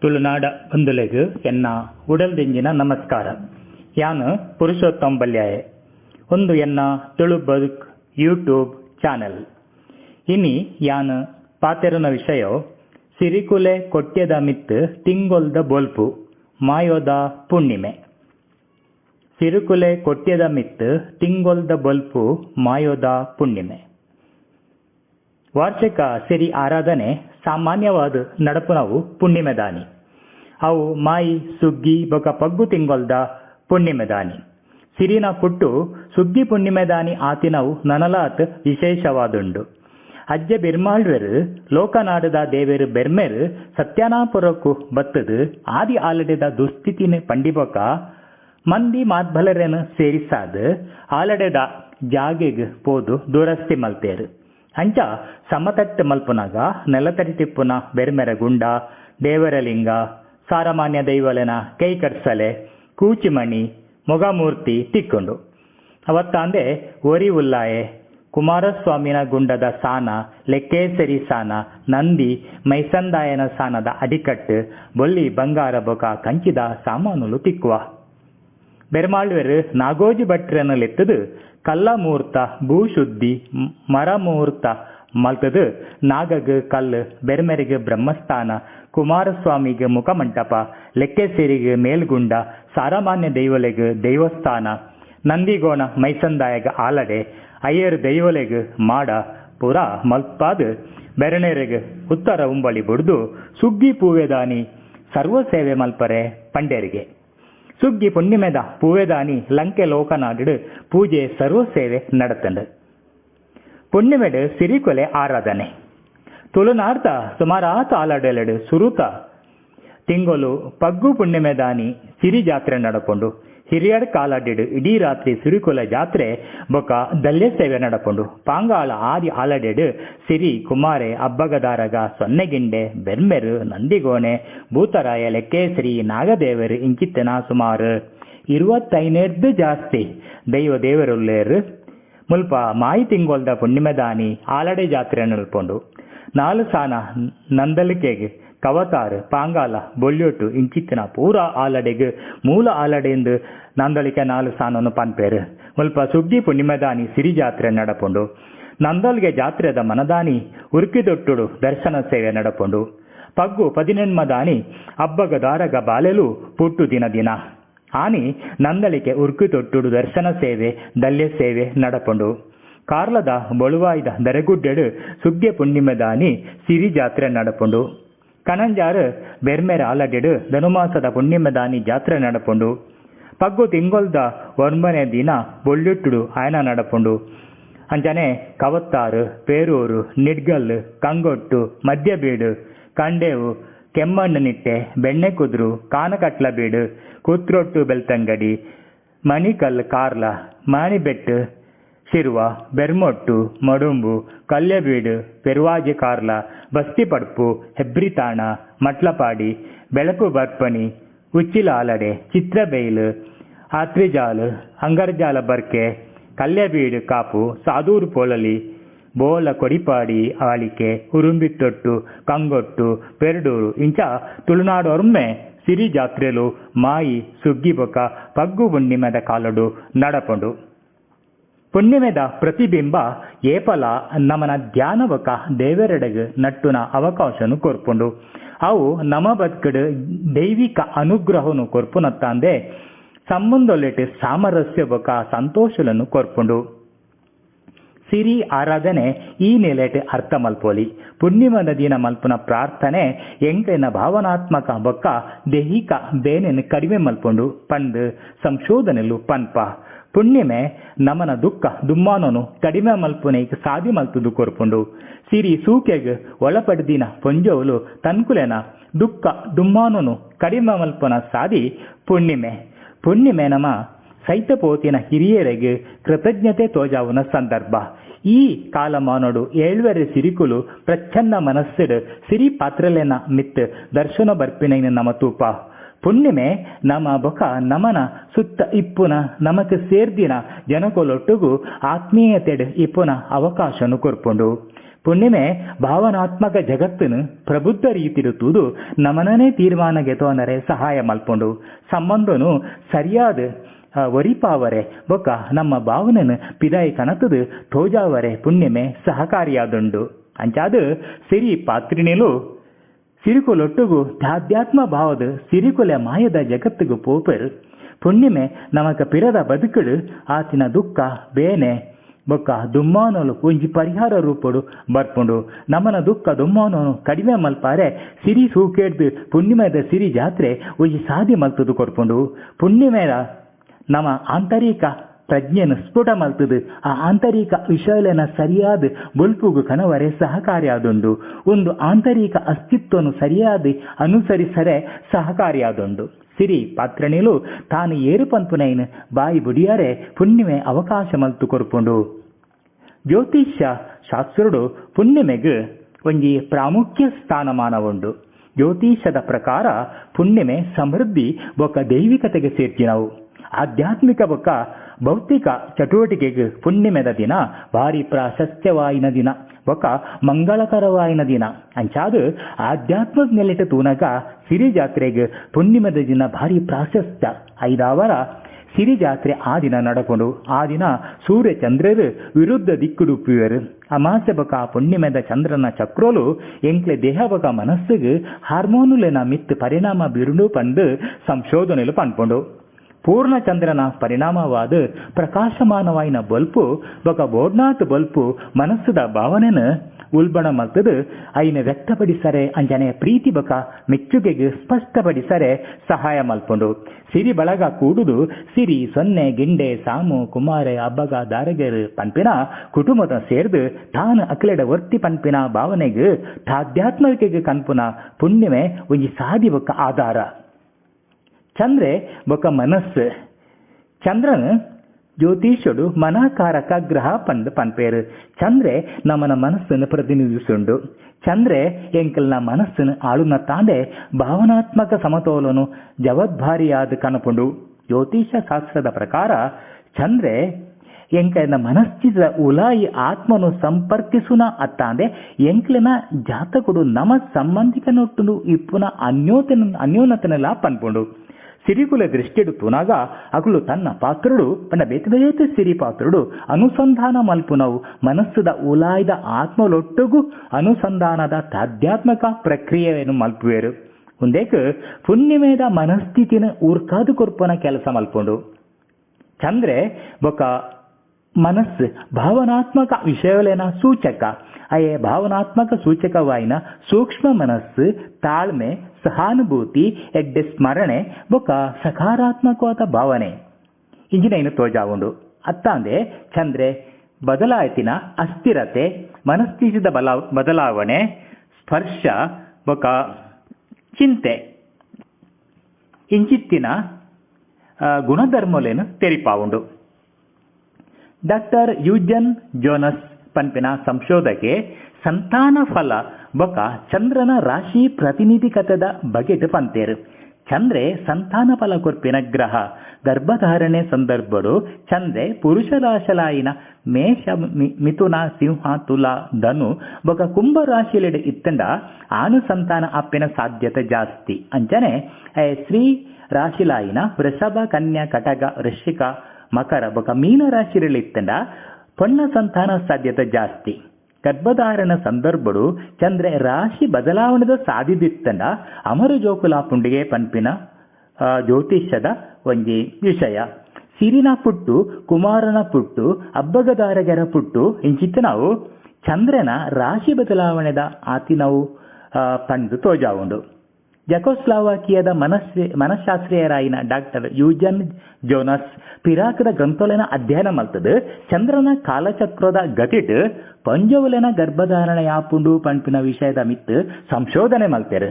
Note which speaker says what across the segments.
Speaker 1: ತುಳುನಾಡ ಬಂಧುಲೆಗ್ ಎನ್ನ ಉಡಲ್ದಿಂಜಿನ ನಮಸ್ಕಾರ. ಯಾನ್ ಪುರುಷೋತ್ತಮ್ ಬಲ್ಯಾಯ್. ಒಂದು ಎನ್ನ ತುಳು ಬದುಕ್ ಯೂಟ್ಯೂಬ್ ಚಾನೆಲ್. ಇನಿ ಯಾನ್ ಪಾತೆರನ ವಿಷಯ, ಸಿರಿಕುಲೆ ಕೊಟ್ಯದ ಮಿತ್ ತಿಂಗೊಲ್ದ ಬೋಲ್ಪು, ಮಾಯೋದ ಪುಣ್ಣಿಮೆ. ಸಿರುಕುಲೆ ಕೊಟ್ಯದ ಮಿತ್ ತಿಂಗೊಲ್ದ ಬೊಲ್ಪು, ಮಾಯೋದ ಪುಣ್ಣಿಮೆ. ವಾರ್ಷಿಕ ಸಿರಿ ಆರಾಧನೆ ಸಾಮಾನ್ಯವಾದ ನಡಪುನವು ಪುಣ್ಯಮೆದಾನಿ. ಅವು ಮಾಯಿ, ಸುಗ್ಗಿ, ಬೊಕ ಪಗ್ಗು ತಿಂಗೊಲ್ದ ಪುಣ್ಯಮೆದಾನಿ. ಸಿರಿನ ಪುಟ್ಟು ಸುಗ್ಗಿ ಪುಣ್ಯಮೆದಾನಿ ಆತಿನವು ನನಲಾತ್ ವಿಶೇಷವಾದುಂಡು. ಅಜ್ಜ ಬಿರ್ಮಾಳ್ವೆರು, ಲೋಕನಾಡದ ದೇವೇರು ಬೆರ್ಮೆರ್ ಸತ್ಯನಾಪುರಕ್ಕೂ ಬತ್ತದು, ಆದಿ ಆಲಡೆದ ದುಸ್ಥಿತಿನೆ ಪಂಡಿಬೊಕ ಮಂದಿ ಮಾತ್ಬಲರೆನು ಸೇರಿಸಾದ, ಆಲಡೆದ ಜಾಗೆಗ್ ಪೋದು ದುರಸ್ತಿ ಮಲ್ತೇರು. ಅಂಚ ಸಮತಟ್ಟು ಮಲ್ಪುನಗ, ನೆಲತರಿ ತಿಪ್ಪುನ ಬೆರ್ಮೆರ ಗುಂಡ, ದೇವರಲಿಂಗ, ಸಾರಮಾನ್ಯ ದೈವಲೆನ ಕೈ ಕರ್ಸಲೆ ಕೂಚಿಮಣಿ ಮೊಗಮೂರ್ತಿ ತಿಕ್ಕೊಂಡು. ಅವತ್ತಾಂದೆ ಒರಿ ಉಲ್ಲಾಯೆ ಕುಮಾರಸ್ವಾಮಿನ ಗುಂಡದ ಸಾನ, ಲೆಕ್ಕೇಸರಿ ಸಾನ, ನಂದಿ, ಮೈಸಂದಾಯನ ಸಾನದ ಅಡಿಕಟ್ಟು, ಬೊಲ್ಲಿ, ಬಂಗಾರ ಬೊಕ, ಕಂಚಿದ ಸಾಮಾನುಲು ತಿಕ್ಕುವ. ಬೆರ್ಮಾಳ್ವೆರು ನಾಗೋಜಿ ಭಟ್ರನ ಲೆತ್ತದು ಭೂಶುದ್ಧಿ ಮರ ಮುಹೂರ್ತ ಮಲ್ತದು ನಾಗಗ್, ಕಲ್ಲು, ಬೆರ್ಮೆರಿಗೆ, ಬ್ರಹ್ಮಸ್ಥಾನ, ಕುಮಾರಸ್ವಾಮಿಗೆ, ಮುಖಮಂಟಪ, ಲೆಕ್ಕೆಸೇರಿಗೆ, ಮೇಲ್ಗುಂಡ, ಸಾರಮಾನ್ಯ ದೈವಲೆಗ್, ದೈವಸ್ಥಾನ, ನಂದಿಗೋಣ, ಮೈಸಂದಾಯಗ, ಆಲಡೆ, ಅಯ್ಯರ್ ದೈವಲೆಗ್, ಮಾಡ, ಪುರ, ಮಲ್ಪಾದ್ ಬೆರಣೆರೆಗ್ ಉತ್ತರ ಉಂಬಳಿ ಬುಡ್ದು, ಸುಗ್ಗಿ ಪೂವೆದಾನಿ ಸರ್ವ ಸೇವೆ ಮಲ್ಪರೆ, ಪಂಡೇರಿಗೆ. ಸುಗ್ಗಿ ಪುಣ್ಯಮೆದ ಪೂವೆದಾನಿ ಲಂಕೆ ಲೋಕನಾಡು ಪೂಜೆ ಸರ್ವ ಸೇವೆ ನಡತಂಡು ಪುಣ್ಯಮೆಡು ಸಿರಿಕೊಲೆ ಆರಾಧನೆ. ತುಳುನಾಡ್ತ ಸುಮಾರಾತ ಆಲಾಡೆಲೆಡು ಸುರುತ. ತಿಂಗಲು ಪಗ್ಗು ಪುಣ್ಯಮೆದಾನಿ ಸಿರಿ ಜಾತ್ರೆ ನಡಕೊಂಡು ಹಿರಿಯರ್ ಕಾಲಾಡಿಡು ಇಡೀ ರಾತ್ರಿ ಸಿರಿಕುಲ ಜಾತ್ರೆ ಬೊಕ ದಲ್ಯ ಸೇವೆ ನಡಕೊಂಡು. ಪಾಂಗಾಳ ಆದಿ ಆಲಡೆಡು ಸಿರಿ, ಕುಮಾರೆ, ಅಬ್ಬಗದಾರಗ, ಸೊನ್ನೆಗಿಂಡೆ, ಬೆರ್ಮೆರು ನಂದಿಗೋಣೆ ಭೂತರಾಯ ಲೆಕ್ಕೇಸರಿ ನಾಗದೇವರು ಇಂಕಿತ್ತನ ಸುಮಾರು. ಇರುವತ್ತೈನೇರ್ದು ಜಾಸ್ತಿ. ದೈವ ದೇವರುಳ್ಳೇರು. ಮುಲ್ಪ ಮಾಯಿ ತಿಂಗೋಲ್ದ ಪುಣ್ಯಮೆದಾನಿ ಆಲಡೆ ಜಾತ್ರೆ ನಡ್ಕೊಂಡು. ನಾಲ್ಕು ಸಾನ ನಂದಲಿಕೆಗೆ. ಕವತಾರು, ಪಾಂಗಾಲ ಬೊಲ್ಯೋಟು ಇಂಚಿತ್ತಿನ ಪೂರ ಆಲಡೆಗೆ, ಮೂಲ ಆಲಡೆಂದು ನಂದಳಿಕೆ ನಾಲ್ಕು ಸ್ಥಾನವನ್ನು ಪನ್ಪೇರು. ಮುಲ್ಪ ಸುಗ್ಗಿ ಪುಣ್ಯಮೆದಾನಿ ಸಿರಿ ಜಾತ್ರೆ ನಡಪುಂಡು. ನಂದಲ್ಗೆ ಜಾತ್ರೆದ ಮನದಾನಿ ಉರುಕಿದೊಟ್ಟುಡು ದರ್ಶನ ಸೇವೆ ನಡಪುಂಡು. ಪಗ್ಗು ಪದಿನೆನ್ಮದಾನಿ ಅಬ್ಬಗ ದಾರಗ ಬಾಲೆಲು ಪುಟ್ಟು ದಿನ ದಿನ. ಆನಿ ನಂದಳಿಕೆ ಉರ್ಕು ತೊಟ್ಟುಡು ದರ್ಶನ ಸೇವೆ, ದಲ್ಯ ಸೇವೆ ನಡಪುಂಡು. ಕಾರ್ಲದ ಬೊಳುವಾಯ್ದ ದರೆಗುಡ್ಡೆಡು ಸುಗ್ಗೆ ಪುಣ್ಯಮೆದಾನಿ ಸಿರಿ ಜಾತ್ರೆ ನಡಪುಂಡು. ಕಣಂಜಾರು ಬೆರ್ಮೆರ ಆಲಡೆಡು ಧನುಮಾಸದ ಪುಣ್ಯಮದಾನಿ ಜಾತ್ರೆ ನಡಪುಂಡು. ಪಗ್ಗು ತಿಂಗೊಲ್ದ ಒಂಬನೇ ದಿನ ಬೊಳ್ಳುಟ್ಟುಡು ಆಯನ ನಡಪುಂಡು. ಅಂಜನೆ ಕವತ್ತಾರು, ಪೇರೂರು ನಿಡ್ಗಲ್ ಕಂಗೊಟ್ಟು ಮದ್ಯಬೀಡು ಕಂಡೇವು, ಕೆಮ್ಮಣ್ಣು ನಿಟ್ಟೆ, ಬೆಣ್ಣೆ ಕುದ್ರು, ಕಾನಕಟ್ಲ ಬೀಡು, ಕುತ್ರೊಟ್ಟು ಬೆಲ್ತಂಗಡಿ ಮಣಿಕಲ್ ಕಾರ್ಲ, ಮಾಣಿಬೆಟ್ಟು ಶಿರುವ ಬೆರ್ಮೊಟ್ಟು, ಮಡುಂಬು, ಕಲ್ಯಬೀಡು, ಪೆರುವಾಜಿ ಕಾರ್ಲ, ಬಸ್ತಿಪಡ್ಪು, ಹೆಬ್ರಿತಾಣ, ಮಟ್ಲಪಾಡಿ ಬೆಳಕು ಬರ್ಪಣಿ ಉಚ್ಚಿಲಾಲಡೆ, ಚಿತ್ರಬೈಲು, ಆತ್ರಿಜಾಲು, ಅಂಗರ್ಜಾಲ ಬರ್ಕೆ, ಕಲ್ಯಬೀಡು ಕಾಪು, ಸಾದೂರು ಪೋಲಲಿ ಬೋಲ ಕೊಡಿಪಾಡಿ, ಆಳಿಕೆ ಉರುಂಬಿತ್ತೊಟ್ಟು ಕಂಗೊಟ್ಟು, ಪೆರ್ಡೂರು, ಇಂಚ ತುಳುನಾಡೊರ್ಮೆ ಸಿರಿ ಜಾತ್ರೆಲು ಮಾಯಿ, ಸುಗ್ಗಿಬೊಕ ಪಗ್ಗು ಪುಣ್ಯಮೆದ ಕಾಲಡು, ನಡಪುಂಡು. ಪುಣ್ಯಮೆದ ಪ್ರತಿಬಿಂಬ ಏಪಲ ನಮನ ಧ್ಯಾನವಕ ದೇವರೆಡೆಗ್ ನಟ್ಟುನ ಅವಕಾಶನು ಕೊರ್ಪುಂಡು. ಅವು ನಮ ಬದುಕಡು ದೈವಿಕ ಅನುಗ್ರಹನು ಕೊರ್ಪುನತ್ತಾಂದೆ. ಸಂಬಂಧೊಲೆಟ್ ಸಾಮರಸ್ಯ ಬೊಕ ಸಂತೋಷಲನ್ನು ಕೊರ್ಪುಂಡು. ಸಿರಿ ಆರಾಧನೆ ಈ ನೆಲೆಟ್ ಅರ್ಥ ಮಲ್ಪೋಲಿ ಪುಣ್ಯಮದ ದಿನ ಮಲ್ಪುನ ಪ್ರಾರ್ಥನೆ ಎಂಕೈನ ಭಾವನಾತ್ಮಕ ಬಕ್ಕ ದೈಹಿಕ ಬೇನೆನ್ ಕಡಿಮೆ ಮಲ್ಪುಂಡು. ಪಂದ್ ಸಂಶೋಧನೆಲು ಪನ್ಪ. ಪುಣ್ಯಮೆ ನಮನ ದುಃಖ ದುಮ್ಮಾನನು ಕಡಿಮೆ ಮಲ್ಪುನೆ ಸಾದಿ ಮಲ್ತುದು ಕೊರ್ಪುಂಡು. ಸಿರಿ ಸೂಕೆಗ್ ಒಳಪಡ್ದಿನ ಪೊಂಜೋಲು ತನ್ಕುಲೆನ ದುಃಖ ದುಮ್ಮಾನನು ಕಡಿಮೆ ಮಲ್ಪನ ಸಾದಿ ಪುಣ್ಯಮೆ. ಪುಣ್ಯಮೆ ನಮ ಸೈತಪೋತಿನ ಹಿರಿಯರಿಗೆ ಕೃತಜ್ಞತೆ ತೋಜಾವುನ ಸಂದರ್ಭ. ಈ ಕಾಲಮಾನೊಡು ಏಳ್ವರೆ ಸಿರಿಕುಲು ಪ್ರಚ್ಛನ್ನ ಮನಸ್ಸಿಡು ಸಿರಿ ಪಾತ್ರಲೆನ ಮಿತ್ ದರ್ಶನ ಬರ್ಪಿನೈನ ನಮ ತೂಪ. ಪುಣ್ಯಮೆ ನಮ ಬೊಕ ನಮನ ಸುತ್ತ ಇಪ್ಪುನ ನಮಕ್ ಸೇರ್ದಿನ ಜನಕೊಲೊಟ್ಟುಗು ಆತ್ಮೀಯತೆಡ್ ಇಪ್ಪುನ ಅವಕಾಶನು ಕೊರ್ಪುಂಡು. ಪುಣ್ಯಮೆ ಭಾವನಾತ್ಮಕ ಜಗತ್ತನ್ನು ಪ್ರಬುದ್ಧ ರೀತಿರುತ್ತುದು ನಮನನೇ ತೀರ್ಮಾನ ಗೆತೋನರೆ ಸಹಾಯ ಮಲ್ಪುಂಡು. ಸಂಬಂಧನು ಸರಿಯಾದ ವರಿಪಾವರೆ ಬೊಕ್ಕ ನಮ್ಮ ಭಾವನೆನು ಪಿದಾಯಿ ಕನತದು ತೋಜಾವರೆ ಪುಣ್ಯಮೆ ಸಹಕಾರಿಯಾದುಂಡು. ಅಂಚಾದು ಸಿರಿ ಪಾತ್ರಿನಿಲು ಸಿರಿಕುಲೊಟ್ಟುಗು ಧಾಧ್ಯಾತ್ಮ ಭಾವದ ಸಿರಿಕುಲೆ ಮಾಯದ ಜಗತ್ತಿಗೂ ಪೋಪರ್ ಪುಣ್ಯಮೆ ನಮಕ ಪಿರದ ಬದುಕುಡು ಆತಿನ ದುಃಖ ಬೇನೆ. ಬೊಕ್ಕ ದುಮ್ಮಾನೋಲು ಒಂಜಿ ಪರಿಹಾರ ರೂಪಡು ಬರ್ಪುಂಡು. ನಮನ ದುಃಖ ದುಮ್ಮಾನೋನು ಕಡಿಮೆ ಮಲ್ಪಾರೆ, ಸಿರಿ ಸೂಕೇಡ್ದು ಪುಣ್ಯಮಯದ ಸಿರಿ ಜಾತ್ರೆ ಒಂಜಿ ಸಾಧಿ ಮಲ್ತದು ಕೊರ್ಪುಂಡು. ಪುಣ್ಯಮೇದ ನಮ್ಮ ಆಂತರಿಕ ಪ್ರಜ್ಞೆಯನ್ನು ಸ್ಫುಟ ಮಲ್ತದು ಆ ಆಂತರಿಕ ವಿಷಯನ ಸರಿಯಾದ ಬೊಲ್ಪುಗು ಕನವರೆ ಸಹಕಾರಿಯಾದೊಂದು. ಒಂದು ಆಂತರಿಕ ಅಸ್ತಿತ್ವನು ಸರಿಯಾದ ಅನುಸರಿಸರೆ ಸಹಕಾರಿಯಾದೊಂದು. ಸಿರಿ ಪಾತ್ರಣಿಲು ತಾನು ಏರು ಪಂಪುನೈನ್ ಬಾಯಿ ಬುಡಿಯರೆ ಪುಣ್ಯಮೆ ಅವಕಾಶ ಮಲ್ತು ಕೊರ್ಪುಂಡು. ಜ್ಯೋತಿಷ್ಯ ಶಾಸ್ತ್ರಡು ಪುಣ್ಯಮೆಗ್ ಒಂಜಿ ಪ್ರಾಮುಖ್ಯ ಸ್ಥಾನಮಾನ ಉಂಡು ಜ್ಯೋತಿಷದ ಪ್ರಕಾರ ಪುಣ್ಯಮೆ ಸಮೃದ್ಧಿ ಬೊಕ್ಕ ದೈವಿಕತೆಗೆ ಸೇರ್ಚಿನವು ಆಧ್ಯಾತ್ಮಿಕ ಬೊಕ್ಕ ಭೌತಿಕ ಚಟುವಟಿಕೆಗೆ ಪುಣ್ಯಮೆದ ದಿನ, ಭಾರಿ ಪ್ರಾಶಸ್ತ್ಯವಾಯಿನ ದಿನ ಬೊಕ್ಕ ಮಂಗಳಕರವಾಯಿನ ದಿನ. ಅಂಚಾದ ಆಧ್ಯಾತ್ಮದ ನೆಲೆಟ ತೂನಗ ಸಿರಿ ಜಾತ್ರೆಗೆ ಪುಣ್ಯಮೆದ ದಿನ ಭಾರಿ ಪ್ರಾಶಸ್ತ್ಯ. ಐದಾವರ ಸಿರಿ ಜಾತ್ರೆ ಆ ದಿನ ನಡಕೊಂಡು, ಆ ದಿನ ಸೂರ್ಯ ಚಂದ್ರರು ವಿರುದ್ಧ ದಿಕ್ಕುಡುಪ್ಪುವರು ಅಮಾಸೆ ಬಕ ಪುಣ್ಯಮೆದ ಚಂದ್ರನ ಚಕ್ರೋಲು ಎಂಕ್ಲೆ ದೇಹ ಬಕ ಮನಸ್ಸಿಗೆ ಹಾರ್ಮೋನುಲೆನ ಮಿತ್ ಪರಿಣಾಮ ಬಿರುಡು ಪಂಡು ಸಂಶೋಧನೆಲು ಪನ್ಪುಂಡು ಪೂರ್ಣ ಚಂದ್ರನ ಪರಿಣಾಮವಾದ ಪ್ರಕಾಶಮಾನವಾಯಿನ ಬಲ್ಪು, ಬೊಕ ಬೋಡ್ನಾತ್ ಬಲ್ಪು ಮನಸ್ಸದ ಭಾವನೆನ ಉಲ್ಬಣ ಮಲ್ತದು ಐನ ವ್ಯಕ್ತಪಡಿಸರೆ ಅಂಜನೆ ಪ್ರೀತಿ ಬಕ ಮೆಚ್ಚುಗೆಗೆ ಸ್ಪಷ್ಟಪಡಿಸರೆ ಸಹಾಯ ಮಲ್ಪುಂಡು ಸಿರಿ ಬಳಗ ಕೂಡುದು, ಸಿರಿ ಸೊನ್ನೆ ಗಿಂಡೆ ಸಾಮು ಕುಮಾರೆ ಅಬ್ಬಗ ದಾರಗೆರು ಪನ್ಪಿನ ಕುಟುಂಬದ ಸೇರ್ದು, ತಾನು ಅಕ್ಲೆಡ ವರ್ತಿ ಪನ್ಪಿನ ಭಾವನೆಗೆ ತಾಧ್ಯಾತ್ಮಿಕೆಗೆ ಕನ್ಪುನ ಪುಣ್ಯಮೆ ಒಂಜಿ ಸಾದಿ ಬೊಕ್ಕ ಆಧಾರ. ಚಂದ್ರೆ ಬೊಕ ಮನಸ್ಸು. ಚಂದ್ರನ್ ಜ್ಯೋತಿಷುಡು ಮನಾಕಾರಕ ಗ್ರಹ ಪಂಡ್ ಪನ್ಪೇರು. ಚಂದ್ರೆ ನಮ್ಮನ ಮನಸ್ಸನ್ನು ಪ್ರತಿನಿಧಿಸುಂಡು. ಚಂದ್ರೆ ಎಂಕಲ್ನ ಮನಸ್ಸನ್ನು ಆಳುನ ತಾಂಡೆ ಭಾವನಾತ್ಮಕ ಸಮತೋಲನು ಜವಾಬ್ದಾರಿಯಾದ ಕನಪುಂಡು. ಜ್ಯೋತಿಷ ಶಾಸ್ತ್ರದ ಪ್ರಕಾರ ಚಂದ್ರೆ ಎಂಕಲಿನ ಮನಸ್ಥಿತಿದ ಉಲಾಯಿ ಆತ್ಮನು ಸಂಪರ್ಕಿಸುನ ಅತ್ತಾಂದೆ ಎಂಕ್ಲಿನ ಜಾತಕುಡು ನಮ ಸಂಬಂಧಿಕನೊಟ್ಟು ಇಪ್ಪುನ ಅನ್ಯೋತನ ಅನ್ಯೋನ್ನತನೆಲ್ಲ ಪನ್ಪುಂಡು. సిరికుల దృష్టిడు తునగా అకులు తన్న పాత్రుడు పన్న బెతివేత సిరి పాత్రుడు ಅನುಸಂಧಾನ ಮಲ್ಪುನವು ಮನಸ್ಸುದ ಉಲಾಯ್ದ ಆತ್ಮಲೊಟ್ಟುಗು ಅನುಸಂಧಾನದ ತಾಧ್ಯಾತ್ಮಕ ಪ್ರಕ್ರಿಯೆಯನ್ನು ಮಲ್ಪುವೆರು ಮುಂದೇಕ್ ಪುಣ್ಯಮೇದ ಮನಸ್ಥಿತಿನ ಊರ್ಕಾದು ಕೊರ್ಪನ ಕೆಲಸ ಮಲ್ಪುಂಡು ಚಂದ್ರೆ ಬೊಕ ಮನಸ್ಸು ಭಾವನಾತ್ಮಕ ವಿಷಯಗಳೇನ ಸೂಚಕ ಅಯೇ ಭಾವನಾತ್ಮಕ ಸೂಚಕವಾಯಿನ ಸೂಕ್ಷ್ಮ ಮನಸ್ಸು ತಾಳ್ಮೆ ಸಹಾನುಭೂತಿ ಎಡ್ಡೆ ಸ್ಮರಣೆ ಬೊಕ ಸಕಾರಾತ್ಮಕವಾದ ಭಾವನೆ. ಇಂಜಿನೈನು ತೋಜಾವುಂಡು ಅತ್ತಾಂದೆ, ಚಂದ್ರೆ, ಬದಲಾಯಿತಿನ ಅಸ್ಥಿರತೆ, ಮನಸ್ಥಿತಿದ ಬಲ ಬದಲಾವಣೆ, ಸ್ಪರ್ಶ ಬೊಕ ಚಿಂತೆ. ಇಂಚಿತ್ತಿನ ಗುಣಧರ್ಮಲೇನು ತೆರಿಪಾವುಂಡು ಡಾಕ್ಟರ್ ಯೂಜನ್ ಜೋನಸ್ ಪನ್ಪಿನ ಸಂಶೋಧಕೆ ಸಂತಾನ ಫಲ ಬೊಕ ಚಂದ್ರನ ರಾಶಿ ಪ್ರತಿನಿಧಿಕತದ ಬಗೆಟ್ ಪಂತೇರು. ಚಂದ್ರೆ ಸಂತಾನ ಫಲ ಕೊರ್ಪಿನ ಗ್ರಹ. ಗರ್ಭಧಾರಣೆ ಸಂದರ್ಭಡು ಚಂದ್ರೆ ಪುರುಷ ರಾಶಲಾಯಿನ ಮೇಷ ಮಿಥುನ, ಸಿಂಹ, ತುಲ, ಧನು, ಬೊಕ ಕುಂಭ ರಾಶಿಲೆಡೆ ಇತ್ತಂಡ ಆನು ಸಂತಾನ ಅಪ್ಪಿನ ಸಾಧ್ಯತೆ ಜಾಸ್ತಿ. ಅಂಚನೆ ಶ್ರೀ ರಾಶಿಲಾಯಿನ ವೃಷಭ, ಕನ್ಯಾ ಕಟಗ ವೃಶ್ಚಿಕ, ಮಕರ ಬೊಕ ಮೀನ ರಾಶಿಯಲ್ಲಿ ಇತ್ತಂಡ ಪೊಣ್ಣ ಸಂತಾನ ಸಾಧ್ಯತೆ ಜಾಸ್ತಿ. ಗರ್ಭಧಾರಣ ಸಂದರ್ಭಡು ಚಂದ್ರ ರಾಶಿ ಬದಲಾವಣೆದ ಸಾಧ್ಯದಿತ್ತಂಡ ಅಮರ ಜೋಕುಲ ಪುಂಡಿಗೆ ಪನ್ಪಿನ ಜ್ಯೋತಿಷ್ಯದ ಒಂಜಿ ವಿಷಯ. ಸಿರಿನ ಪುಟ್ಟು, ಕುಮಾರನ ಪುಟ್ಟು ಅಬ್ಬಗದಾರಗರ ಪುಟ್ಟು ಇಂಚಿತ್ತ ನಾವು. ಚಂದ್ರನ ರಾಶಿ ಬದಲಾವಣೆದ ಆತಿ ನಾವು ಪಂದು ತೋಜಾವುಂಡು. ಜಕೋಸ್ಲಾವಾಕಿಯದ ಮನಸ್ಸೇ, ಮನಃಶಾಸ್ತ್ರೀಯರಾಯಿನ ಡಾಕ್ಟರ್ ಯೂಜನ್ ಜೋನಸ್ ಪಿರಾಕದ ಗ್ರಂಥೋಲೆನ ಅಧ್ಯಯನ ಮಲ್ತದ ಚಂದ್ರನ ಕಾಲಚಕ್ರದ ಗತಿಟ್ ಪಂಜೋಲೆನ ಗರ್ಭಧಾರಣೆಯ ಯಾಪುಂಡು ಪಂಪಿನ ವಿಷಯದ ಮಿತ್ ಸಂಶೋಧನೆ ಮಲ್ತೇರು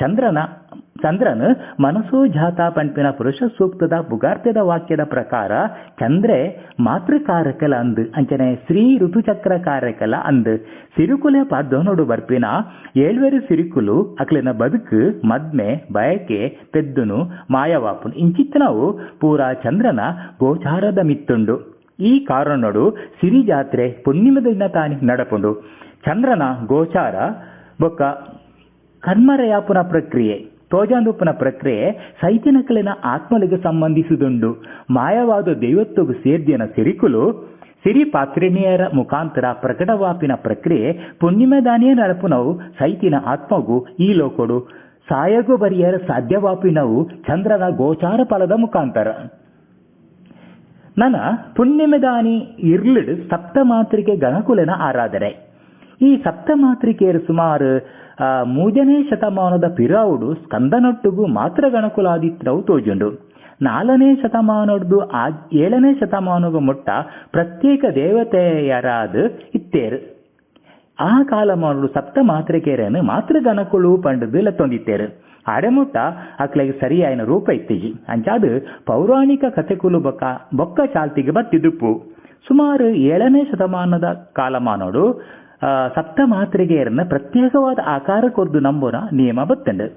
Speaker 1: ಚಂದ್ರನ, ಚಂದ್ರನ್ ಮನಸೋ ಜಾತ ಪಂಪಿನ ಪುರುಷ ಸೂಕ್ತದ ಬುಗಾರ್ತ್ಯದ ವಾಕ್ಯದ ಪ್ರಕಾರ ಚಂದ್ರೆ ಮಾತೃಕಾರಕಲ ಅಂದ್. ಅಂಚನೆ ಶ್ರೀ ಋತುಚಕ್ರ ಕಾರ್ಯಕಲ ಅಂದ್. ಸಿರುಕುಲೆ ಪಾದ್ದೋನೋಡು ಬರ್ಪಿನ ಏಳ್ವೆರು ಸಿರಿಕುಲು ಅಕ್ಲಿನ ಬದುಕು, ಮದ್ಮೆ, ಬಯಕೆ, ಪೆದ್ದುನು, ಮಾಯವಾಪುನು. ಇಂಚಿತ್ತನವು ಪೂರ ಚಂದ್ರನ ಗೋಚಾರದ ಮಿತ್ತುಂಡು. ಈ ಕಾರಣಡು ಸಿರಿ ಜಾತ್ರೆ ಪುಣ್ಯಮದ ದಿನ ತಾನಿ ನಡಪುಂಡು. ಚಂದ್ರನ ಗೋಚಾರ ಬೊಕ್ಕ ಕರ್ಮರಯಾಪುನ ಪ್ರಕ್ರಿಯೆ ತೋಜಾಂದುಪ್ಪನ ಪ್ರಕ್ರಿಯೆ ಸೈತಿನಕಲಿನ ಆತ್ಮಲಿಗೆ ಸಂಬಂಧಿಸಿದುಂಡು ಮಾಯವಾದ ದೈವತ್ವವು ಸೇರ್ದಿನ ಸಿರಿಕುಲು, ಸಿರಿ ಪಾತ್ರಿಣಿಯರ ಮುಖಾಂತರ ಪ್ರಕಟವಾಪಿನ ಪ್ರಕ್ರಿಯೆ ಪುಣ್ಯಮದಾನಿಯ ನಡಪುನವು ಸೈತಿನ ಆತ್ಮಗೂ ಈ ಲೋಕಡು. ಸಾಯಗು ಬರಿಯರ ಸಾಧ್ಯವಾಪಿನವು ಚಂದ್ರನ ಗೋಚಾರ ಫಲದ ಮುಖಾಂತರ. ನನ ಪುಣ್ಯಮದಾನಿ ಇರ್ಲಿಡ್ ಸಪ್ತ ಮಾತ್ರಿಕೆ ಗಣಕುಲನ ಆರಾಧನೆ. ಈ ಸಪ್ತ ಮಾತ್ರಿಕೆಯರು ಸುಮಾರು ಮೂಜನೇ ಶತಮಾನದ ಪಿರಾವುಡು ಸ್ಕಂದನೊಟ್ಟುಗು ಮಾತ್ರ ಗಣಕುಲಾದಿತ್ರವು ತೋಜುಂಡು. ನಾಲ್ಕನೇ ಶತಮಾನದ್ದು ಆ, ಏಳನೇ ಶತಮಾನಗ ಮೊಟ್ಟ ಪ್ರತ್ಯೇಕ ದೇವತೆಯರಾದ ಇತ್ತೇರು. ಆ ಕಾಲ ಮಾಡುಡು ಸಪ್ತ ಮಾತ್ರಿಕೆಯರನ್ನು ಮಾತ್ರ ಗಣಕುಳು ಪಂಡದು ಲತ್ತೊಂದಿತ್ತೇರು ಅಡೆಮುಟ್ಟ ಅಕ್ಲೆಗೆ ಸರಿಯಾಯಿನ ರೂಪ ಇತ್ತೀಜಿ. ಅಂಚಾದು ಪೌರಾಣಿಕ ಕಥೆಕುಲು ಬೊಕ್ಕ ಬೊಕ್ಕ ಚಾಲ್ತಿಗೆ ಬತ್ತಿದುಪ್ಪು. ಸುಮಾರು ಏಳನೇ ಶತಮಾನದ ಕಾಲಮಾನೋಡು ಸಪ್ತ ಮಾತ್ರಿಗೆಯರನ್ನ ಪ್ರತ್ಯೇಕವಾದ ಆಕಾರ ಕೊರ್ದು ನಂಬೋನ ನಿಯಮ ಬತ್ತಂಡು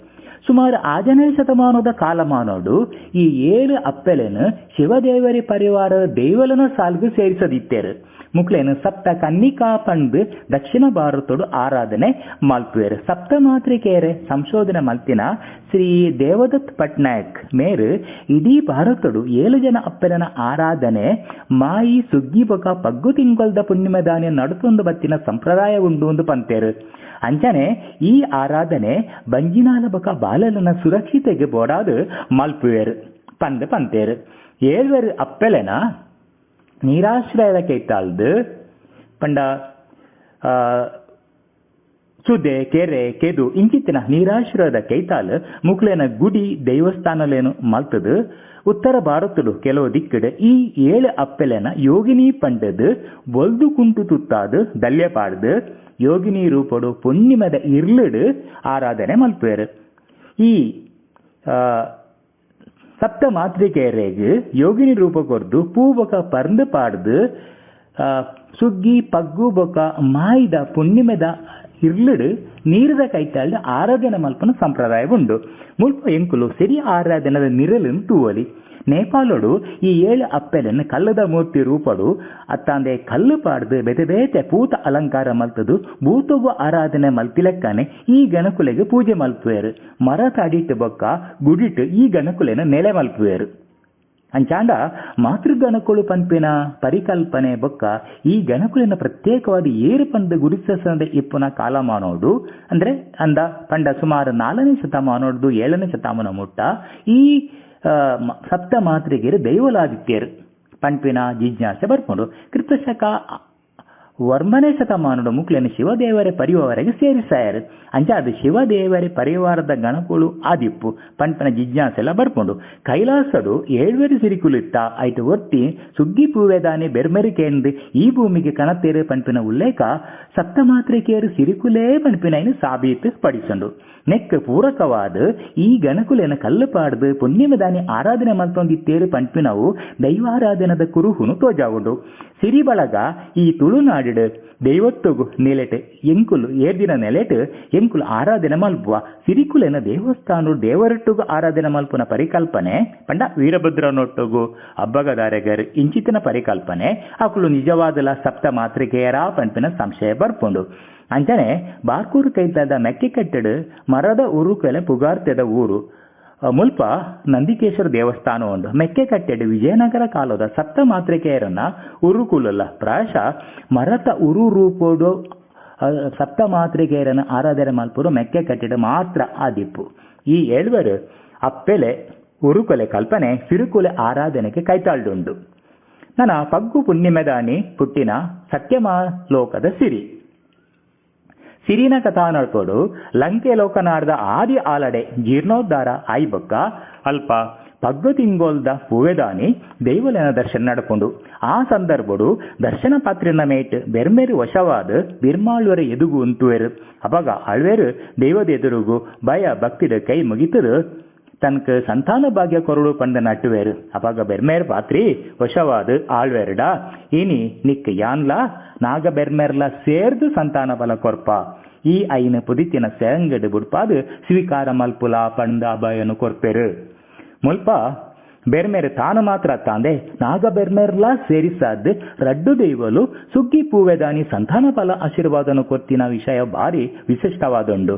Speaker 1: ಸುಮಾರು ಆಜನೇ ಶತಮಾನದ ಕಾಲಮಾನೋಡು ಈ ಏಳು ಅಪ್ಪೆಲೆನು ಶಿವದೇವರಿ ಪರಿವಾರದ ದೇವಲನ ಸಾಲ್ಗು ಸೇರಿಸದಿತ್ತೇರು. ಮುಕ್ಲೇನು ಸಪ್ತ ಕನ್ನಿಕಾ ಪಂಡ್ ದಕ್ಷಿಣ ಭಾರತದ ಆರಾಧನೆ ಮಲ್ಪುವೆರು. ಸಪ್ತ ಮಾತ್ರಿಕೆಯರೆ ಸಂಶೋಧನೆ ಮಲ್ತಿನ ಶ್ರೀ ದೇವದತ್ ಪಟ್ನಾಯಕ್ ಮೇರು ಇಡೀ ಭಾರತಡು ಏಳು ಜನ ಅಪ್ಪೆಲನ ಆರಾಧನೆ ಮಾಯಿ ಸುಗ್ಗಿ ಬೊಕ ಪಗ್ಗು ತಿಂಗೊಲ್ದ ಪುಣ್ಯಮದಾನಿಯ ನಡತೊಂದು ಬತ್ತಿನ ಸಂಪ್ರದಾಯ ಉಂಡು ಒಂದು ಪಂತೇರು. ಅಂಚನೆ ಈ ಆರಾಧನೆ ಬಂಜಿನಾಲ ಬೊಕ ಬಾಲಲನ ಸುರಕ್ಷಿತೆಗೆ ಬೋಡಾದ್ ಮಲ್ಪುವೆರ್, ಪಂದ್ ಪಂತೇರು. ಏಳ್ವೆರ್ ಅಪ್ಪೆಲೆನ ನಿರಾಶ್ರಯದ ಕೈತಾಳ್ದು ಪಂಡ ಸುದೆ, ಕೆರೆ, ಕೆದು ಇಂಚಿತ್ತಿನ ನಿರಾಶ್ರಯದ ಕೈತಾಲ್ ಮುಕ್ಲೇನ ಗುಡಿ, ದೇವಸ್ಥಾನಲೇನು ಮಲ್ತದು. ಉತ್ತರ ಭಾರತಡು ಕೆಲವು ದಿಕ್ಕಡೆ ಈ ಏಳು ಅಪ್ಪೆಲೆನ ಯೋಗಿನಿ ಪಂಡದು ಒಲ್ದು ಕುಂಟು ತುತ್ತಾದು ದಲ್ಯಪಾಡ್ದು ಯೋಗಿನಿ ರೂಪಡು ಪೊನ್ನಿಮದ ಇರ್ಲಿಡು ಆರಾಧನೆ ಮಲ್ಪೇರು ಈ ಸಪ್ತ ಮಾತ್ರಿಕೆಯರೆಗೆ ಯೋಗಿನಿ ರೂಪ ಕೊರ್ದು ಪೂ ಬೊಕ ಪರ್ಂದು ಪಾಡ್ದು ಸುಗ್ಗಿ ಪಗ್ಗು ಬೊಕ ಮಾಯಿದ ಪುಣ್ಯಮೆದ ಇರ್ಲಿಡು ನೀರದ ಕೈತಾಳ್ದು ಆರಾಧನೆ ಮಲ್ಪನ ಸಂಪ್ರದಾಯ ಉಂಡು ಮುಲ್ಪ ಎಂಕುಲು ಸಿರಿ ಆರಾಧನದ ನಿರಲನ್ನು ತೂವಲಿ. ನೇಪಾಳಡು ಈ ಏಳು ಅಪ್ಪೆಲನ್ನು ಕಲ್ಲದ ಮೂರ್ತಿ ರೂಪಡು. ಅತ್ತಾಂದೆ ಕಲ್ಲು ಪಾಡ್ದು ಬೆತೆ ಬೇತೆ ಪೂತ ಅಲಂಕಾರ ಮಲ್ತದು. ಭೂತೊಬ್ಬ ಆರಾಧನೆ ಮಲ್ತಿಲೆಕ್ಕನೆ ಈ ಗಣಕುಲೆಗೆ ಪೂಜೆ ಮಲ್ಪುವೆರು. ಮರ ತಾಡಿಟ್ಟು ಬೊಕ್ಕ ಗುಡಿಟ್ಟು ಈ ಗಣಕುಲೆನ ನೆಲೆ ಮಲ್ಪುವೆರು. ಅಂಚಾಂಡ ಮಾತೃಗಣಕುಳು ಪಂಪಿನ ಪರಿಕಲ್ಪನೆ ಬೊಕ್ಕ ಈ ಗಣಕುಲಿನ ಪ್ರತ್ಯೇಕವಾದ ಏರು ಪಂದ ಗುರುತಿಸದ ಇಪ್ಪುನ ಕಾಲಮಾನೋಡು, ಅಂದ್ರೆ ಅಂದ ಪಂಡ ಸುಮಾರು ನಾಲ್ಕನೇ ಶತಮಾನೋಡ್ದು ಏಳನೇ ಶತಮಾನ ಮುಟ್ಟ, ಈ ಸಪ್ತ ಮಾತ್ರಿಗೆರು ದೈವಲಾದಿತ್ಯರು. ಪಂಪಿನ ಜಿಜ್ಞಾಸೆ ಬರ್ಕೊಂಡು ಕ್ರಿಸ್ತಶಕ ವರ್ಮನೆ ಶತಮಾನದ ಮುಕ್ಲೇನು ಶಿವದೇವರ ಪರಿವಾರಗೆ ಸೇರಿಸಾಯರು. ಅಂಚಾದ ಶಿವದೇವರ ಪರಿವಾರದ ಗಣಕುಳು ಆದಿಪ್ಪು. ಪಂಪನ ಜಿಜ್ಞಾಸೆಲ್ಲ ಬರ್ಕೊಂಡು. ಕೈಲಾಸಡು ಏಳ್ವೇರಿ ಸಿರಿಕುಲಿತ್ತ ಆಯ್ತು ಒತ್ತಿ ಸುಗ್ಗಿ ಪೂವೆದಾನೆ ಬೆರ್ಮೆರಿಕೆಂದು ಈ ಭೂಮಿಗೆ ಕಣತೇರು ಪಂಪಿನ ಉಲ್ಲೇಖ. ಸಪ್ತಮಾತ್ರಿಕೆಯರು ಸಿರಿಕುಲೇ ಪಂಪಿನ ಸಾಬೀತು ಪಡಿಸಂಡು. ನೆಕ್ಕ ಪೂರಕವಾದ ಈ ಗಣಕುಲೆನ ಕಲ್ಲು ಪಾಡ್ದು ಪುಣ್ಯಮದಾನಿ ಆರಾಧನೆ ಮಲ್ತೊಂದಿತ್ತೇರು ಪಂಪಿನವು ದೈವಾರಾಧನದ ಕುರುಹುನು ತೋಜಾವುಡು. ಸಿರಿಬಳಗ ಈ ತುಳುನಾಡಿಡು ದೈವತ್ತುಗು ನೆಲೆಟ್, ಎಂಕುಲು ಏರ್ದಿನ ನೆಲೆಟ್, ಎಂಕುಲು ಆರಾಧನೆ ಮಲ್ಪುವ. ಸಿರಿಕುಲೆನ ದೇವಸ್ಥಾನ ದೇವರೊಟ್ಟುಗು ಆರಾಧನೆ ಮಲ್ಪುನ ಪರಿಕಲ್ಪನೆ, ಪಂಡ ವೀರಭದ್ರನೊಟ್ಟುಗು ಅಬ್ಬಗದಾರೆಗರ್ ಇಂಚಿತನ ಪರಿಕಲ್ಪನೆ, ಅಕುಲು ನಿಜವಾದಲ ಸಪ್ತ ಮಾತ್ರಿಕೆಯರ ಪಂಪಿನ ಸಂಶಯ ಬರ್ಪುಂಡು. ಅಂಚನೆ ಬಾರ್ಕೂರು ಕೈತದ ಮೆಕ್ಕೆ ಕಟ್ಟಡು ಮರದ ಉರುಕೆಲೆ ಪುಗಾರ್ತದ ಊರು. ಮುಲ್ಪ ನಂದಿಕೇಶ್ವರ ದೇವಸ್ಥಾನ ಒಂದು ಮೆಕ್ಕೆ ಕಟ್ಟೆಡು ವಿಜಯನಗರ ಕಾಲದ ಸಪ್ತ ಮಾತ್ರಿಕೆಯರನ್ನ ಉರುಕುಲಲ್ಲ. ಪ್ರಾಯಶಃ ಮರತ ಉರು ರೂಪೋಡು ಸಪ್ತ ಮಾತ್ರಿಕೆಯರನ್ನ ಆರಾಧನೆ ಮಲ್ಪುರು ಮೆಕ್ಕೆ ಕಟ್ಟೆಡು ಮಾತ್ರ ಆದಿಪ್ಪು ಈ ಏಳ್ವರು ಅಪ್ಪೆಲೆ, ಉರುಕೊಲೆ ಕಲ್ಪನೆ, ಸಿರುಕುಲೆ ಆರಾಧನೆಗೆ ಕೈತಾಳ್ದುಂಡು ನನ್ನ ಪಗ್ಗು ಪುಣ್ಯಮೆದಾನಿ ಪುಟ್ಟಿನ ಸತ್ಯಮಾ ಲೋಕದ ಸಿರಿ. ಸಿರಿನ ಕಥಾ ನಡ್ಪೋಡು ಲಂಕೆ ಲೋಕನಾಡ್ದ ಆದಿ ಆಲಡೆ ಜೀರ್ಣೋದ್ಧಾರ ಆಯ್ಬೊಕ್ಕ ಅಲ್ಪ ಪಗ್ಗು ತಿಂಗೋಲ್ದ ಪೂವೆದಾನಿ ದೇವಲನ ದರ್ಶನ ನಡ್ಕೊಂಡು. ಆ ಸಂದರ್ಭಡು ದರ್ಶನ ಪಾತ್ರಿನ ಮೇಟ್ ಬೆರ್ಮೆರು ವಶವಾದ ಬಿರ್ಮಾಳ್ವರ ಎದುಗು ಉಂತುವೆರು ಅವಾಗ ಅಳ್ವೆರು ದೈವದ ಎದುರುಗು ಭಯ ಭಕ್ತಿದ ಕೈ ಮುಗಿತರು தனக்கு சந்தான பாக்கிய கொருடு பண்ட நட்டுவேரு அப்பாக பெர்மேர் பாத்ரி வசவாது ஆழ்வேருடா இனி நிக்கு யான்லா நாக பெர்மேர்ல சேர்ந்து ಸಂತಾನ ಬಲ ಕೊರ್ಪ ಈ ಐನ ಪುದಿತಿನ ಸೇಂಗಡು ಬುಡ್ಪಾದು ಸ್ವೀಕಾರ ಮಲ್ಪುಲ ಪಂದ ಅಭಯನು ಕೊರ್ಪೆರು ಮುಲ್ಪ ಬೆರ್ಮೇರು ತಾನು ಮಾತ್ರ ತಾಂದೆ ನಾಗ ಬೆರ್ಮೇರ್ಲಾ ಸೇರಿಸಾದ್ ರಡ್ಡು ದೈವಲು ಸುಗ್ಗಿ ಪೂವೆದಾನಿ ಸಂತಾನ ಫಲ ಆಶೀರ್ವಾದನು ಕೊತ್ತಿನ ವಿಷಯ ಭಾರಿ ವಿಶಿಷ್ಟವಾದುಂಡು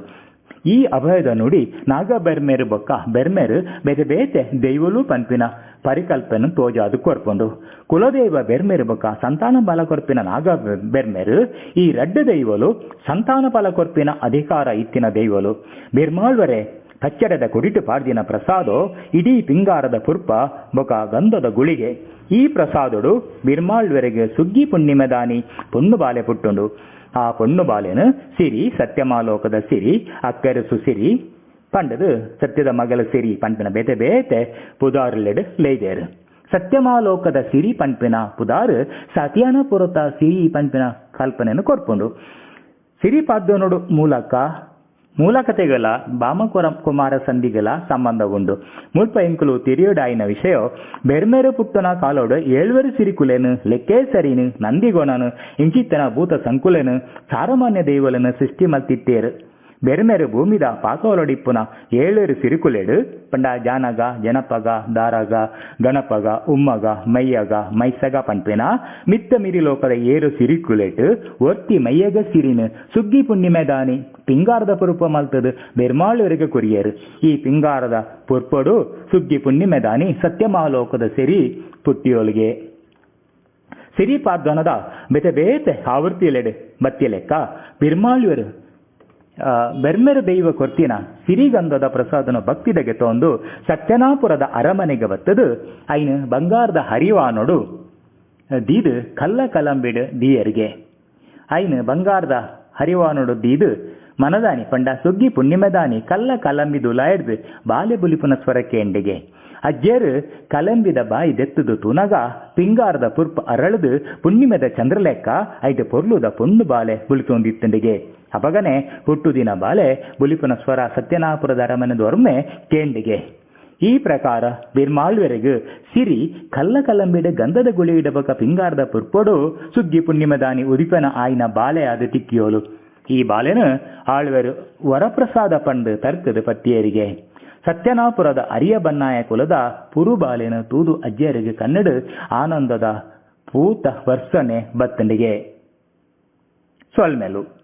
Speaker 1: ಈ ಅಭಯದ ನುಡಿ ನಾಗ ಬೆರ್ಮೇರು ಬೊಕ್ಕ. ಬೆರ್ಮೇರು ಬೇತೆ ಬೇತೆ ದೈವಲು ಪನ್ಪಿನ ಪರಿಕಲ್ಪನೆ ತೋಜಾದು ಕೊರ್ಪುಂಡು. ಕುಲದೈವ ಬೆರ್ಮೇರು ಬೊಕ್ಕ ಸಂತಾನ ಬಲ ಕೊರ್ಪಿನ ನಾಗ ಬೆರ್ಮೇರು. ಈ ರಡ್ಡ ದೈವಲು ಸಂತಾನ ಬಲ ಕೊರ್ಪಿನ ಅಧಿಕಾರ ಇತ್ತಿನ ದೈವಲು. ಬಿರ್ಮಾಳ್ವರೆ ಕಚ್ಚಡದ ಕುಡಿಟು ಪಾರ್ದಿನ ಪ್ರಸಾದೋ, ಇಡೀ ಪಿಂಗಾರದ ಪುರ್ಪ ಬೊಕ ಗಂಧದ ಗುಳಿಗೆ. ಈ ಪ್ರಸಾದಡು ಬಿರ್ಮಾಳ್ವರೆಗೆ ಸುಗ್ಗಿ ಪುಣ್ಣಿಮೆದಾನಿ ಪೊಂದು ಬಾಲೆ ಪುಟ್ಟುಂಡು. ಆ ಪೊನ್ನು സിരി ಸಿರಿ ಸತ್ಯಮಾಲೋಕದ ಸಿರಿ ಅಕ್ಕರಸು ಸಿರಿ ಪಂಡದು ಸತ್ಯದ ಮಗಲ ಸಿರಿ ಪಂಪಿನ ಬೇತೆ ಬೇತೆ ಪುದಾರ್ಲೆಡ್ ಲೇದೇರು ಸತ್ಯಮಾಲೋಕದ ಸಿರಿ ಪಂಪಿನ ಪುದಾರ್ ಸತಿಯನ ಪುರತ ಸಿರಿ ಪಂಪಿನ ಕಲ್ಪನೆಯನ್ನು ಕೊರ್ಪುಂಡು ಸಿರಿಪಾದ್ಯನುಡು ಮೂಲಕ ಮೂಲಕತೆಗಳ ಬಾಮಕುರ ಕುಮಾರ ಸಂಧಿಗಳ ಸಂಬಂಧ ಉಂಡು ಮುಲ್ಪ ಎಂಕುಲು ತಿರಿಯುಡಾಯಿನ ವಿಷಯ, ಬೆರ್ಮೆರು ಪುಟ್ಟನ ಕಾಲೋಡು ಏಳ್ವರು ಸಿರಿಕುಲೇನು ಲೆಕ್ಕೇ ಸರಿನು ನಂದಿಗೋಣನು ಇಂಚಿತ್ತನ ಭೂತ ಸಂಕುಲೇನು, ಸಾರಮಾನ್ಯ ದೇವಲನ್ನು ಸೃಷ್ಟಿ ಮಲ್ತಿತ್ತೇರು ಬೆರ್ಮೆರು ಭೂಮಿದ ಪಾಕೋಲೊಡಿಪ್ಪುನ ಏಳೇರು ಸಿರುಕುಲೇಡು, ಪಂಡ ಜಾನಗ, ಜನಪಗ, ದಾರಗ, ಗಣಪಗ, ಉಮ್ಮಗ, ಮೈಯಗ, ಮೈಸಗ ಪಂಪಿನ ಮಿತ್ತ ಮಿರಿ ಲೋಕದ ಏರು ಸಿರಿಕುಲೆಟ್ ಒತ್ತಿ ಮೈಯಗ ಸಿರಿನು, ಸುಗ್ಗಿ ಪುಣ್ಣಿಮೆ ದಾನಿ, ಪಿಂಗಾರದ ಪುರುಪ ಮಲ್ತದು ಬೆರ್ಮಾಳುವರೆಗೆ ಕುರಿಯರು. ಈ ಪಿಂಗಾರದ ಪುರ್ಪಡು ಸುಗ್ಗಿ ಪುಣ್ಣಿಮೆ ದಾನಿ ಸತ್ಯಮಾಲೋಕದ ಸಿರಿ ಪುಟ್ಟಿಯೊಳಗೆ ಸಿರಿ ಪಾದ್ವನದ ಬೆತೆ ಬೇತೆ ಆವೃತ್ತಿಯಲೆಡೆ ಬತ್ತಿ ಲೆಕ್ಕ ಬಿರ್ಮಾಳುವರು ಬೆರ್ಮೆರ ದೈವ ಕೊರ್ತಿನ ಸಿರಿಗಂಧದ ಪ್ರಸಾದನ ಭಕ್ತಿದಗೆ ತೊಂದು ಸತ್ಯನಾಪುರದ ಅರಮನೆಗೆ ಬತ್ತದು. ಐನು ಬಂಗಾರದ ಹರಿವಾನೊಡು, ದೀದು ಕಲ್ಲ ಕಲಂಬಿಡು ದೀಯರಿಗೆ. ಐನು ಬಂಗಾರದ ಹರಿವಾನೊಡು ದೀದು, ಮನದಾನಿ ಪಂಡ ಸುಗ್ಗಿ ಪುಣ್ಯಮದಾನಿ ಕಲ್ಲ ಕಲಂಬಿದು ಲಾಯ್ದು ಬಾಲೆ ಬುಲಿಪುನ ಸ್ವರಕ್ಕೆ ಎಂಡಿಗೆ. ಅಜ್ಜೇರು ಕಲಂಬಿದ ಬಾಯಿ ದೆತ್ತದು ತುನಗ, ಪಿಂಗಾರದ ಪುರ್ಪ ಅರಳದು ಪುಣ್ಣಿಮೆದ ಚಂದ್ರಲೆಕ್ಕ, ಐದು ಪೊರ್ಲುದ ಪೊಂದು ಬಾಲೆ ಬುಲಿತೊಂದಿತ್ತಂಡಿಗೆ. ಅಪಗನೆ ಹುಟ್ಟುದಿನ ಬಾಲೆ ಬುಲಿಪುನ ಸ್ವರ ಸತ್ಯನಾಪುರದ ಅರಮನೆದೊರ್ಮೆ ಕೇಂಡಿಗೆ. ಈ ಪ್ರಕಾರ ಬಿರ್ಮಾಳ್ವೆರೆಗು ಸಿರಿ ಕಲ್ಲ ಕಲಂಬಿಡ ಗಂಧದ ಗುಳಿ ಇಡಬಕ ಪಿಂಗಾರದ ಪುರ್ಪೊಡು ಸುಗ್ಗಿ ಪುಣ್ಯಮದಾನಿ ಉದಿಪನ ಆಯ್ನ ಬಾಲೆ ಆದ ತಿಕ್ಕಿಯೋಲು. ಈ ಬಾಲೆನ ಆಳ್ವೆರು ವರಪ್ರಸಾದ ಪಂಡು ತರ್ಕದ ಪತ್ತಿಯರಿಗೆ. ಸತ್ಯನಾಪುರದ ಅರಿಯ ಬನ್ನಾಯ ಕುಲದ ಪುರುಬಾಲೆನು ತೂದು ಅಜ್ಜಿಯರಿಗೆ ಕನ್ನಡ ಆನಂದದ ಪೂತ ವರ್ಷನೆ ಬತ್ತಂಡಿಗೆ. ಸೊಲ್ಮೆಲು.